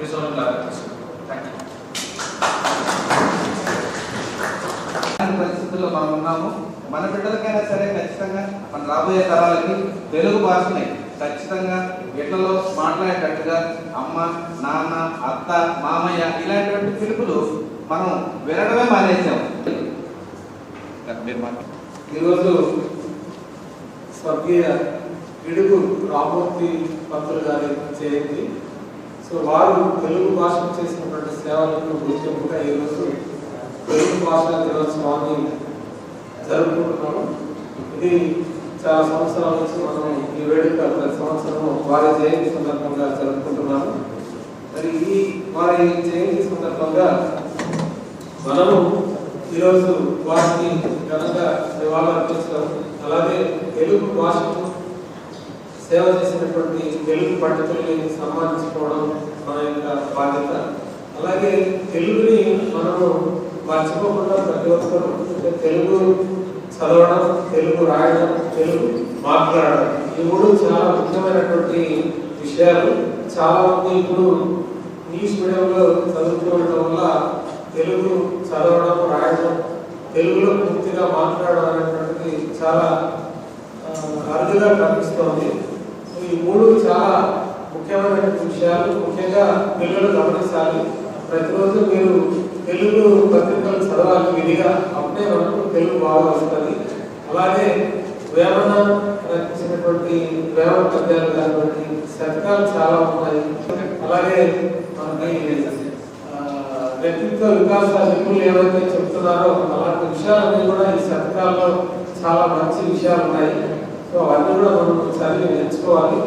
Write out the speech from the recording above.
Result లాగా తీసుకుంటాం thank you ఇలాంటి పరిస్థితుల్లో మనం ఉన్నాము. మన బిడ్డలకైనా సరే ఖచ్చితంగా మన రాబోయే తరాలకి తెలుగు భాషని ఖచ్చితంగా ఇళ్ళలో మాట్లాడేటట్టుగా అమ్మ నాన్న అత్త మామయ్య ఇలాంటివంటి పిలుపులు మనం వినడమే మానేసాం. ఈరోజు స్వర్గీయ పిడుగు రామూర్తి పంతులు గారి జయంతి. సో వారు తెలుగు భాషకు చేసినటువంటి సేవలకు గుర్తింపుగా ఈరోజు తెలుగు భాష దినోత్సవాన్ని జరుపుకుంటున్నాము. ఇది చాలా సంవత్సరాల నుంచి మనం ఈ వేడుక ప్రతి సంవత్సరం వారి జయంతి సందర్భంగా జరుపుకుంటున్నాము. మరి ఈ వారి జయంతి సందర్భంగా మనము ఈరోజు వారిని ఘనంగా నివాళులర్పించడం అలాగే తెలుగు భాషకు సేవ చేసినటువంటి తెలుగు పండితుల్ని సన్మానించుకోవడం మన యొక్క బాధ్యత అలాగే తెలుగుని మనము మర్చిపోకుండా ప్రతి ఒక్కరు తెలుగు చదవడం తెలుగు రాయడం తెలుగు మాట్లాడడం ఈ మూడు చాలా ముఖ్యమైనటువంటి విషయాలు చాలా మంది ఇప్పుడు ఇంగ్లీష్ మీడియంలో చదువుకోవడం వల్ల తెలుగు చదవడం రాయడం తెలుగులో పూర్తిగా మాట్లాడడం అనేటువంటిది చాలా అరుదుగా కనిపిస్తోంది ఈ మూడు చాలా ముఖ్యమైన విషయాలు ముఖ్యంగా పిల్లలు గమనించాలి. ప్రతిరోజు మీరు తెలుగు పత్రికలు చదవాలి విధిగా అప్పుడే మనకు తెలుగు బాగా వస్తుంది. అలాగే వేమన రచించినటువంటి వేమ పద్యాలు కానివ్వండి శతకాలు చాలా ఉన్నాయి. అలాగే మనకి వ్యక్తిత్వ వికాస నిపుణులు ఏవైతే చెప్తున్నారో అలాంటి విషయాలన్నీ కూడా ఈ శతకాల్లో చాలా మంచి విషయాలు ఉన్నాయి. సో అవన్నీ కూడా మనం ఒకసారి నేర్చుకోవాలి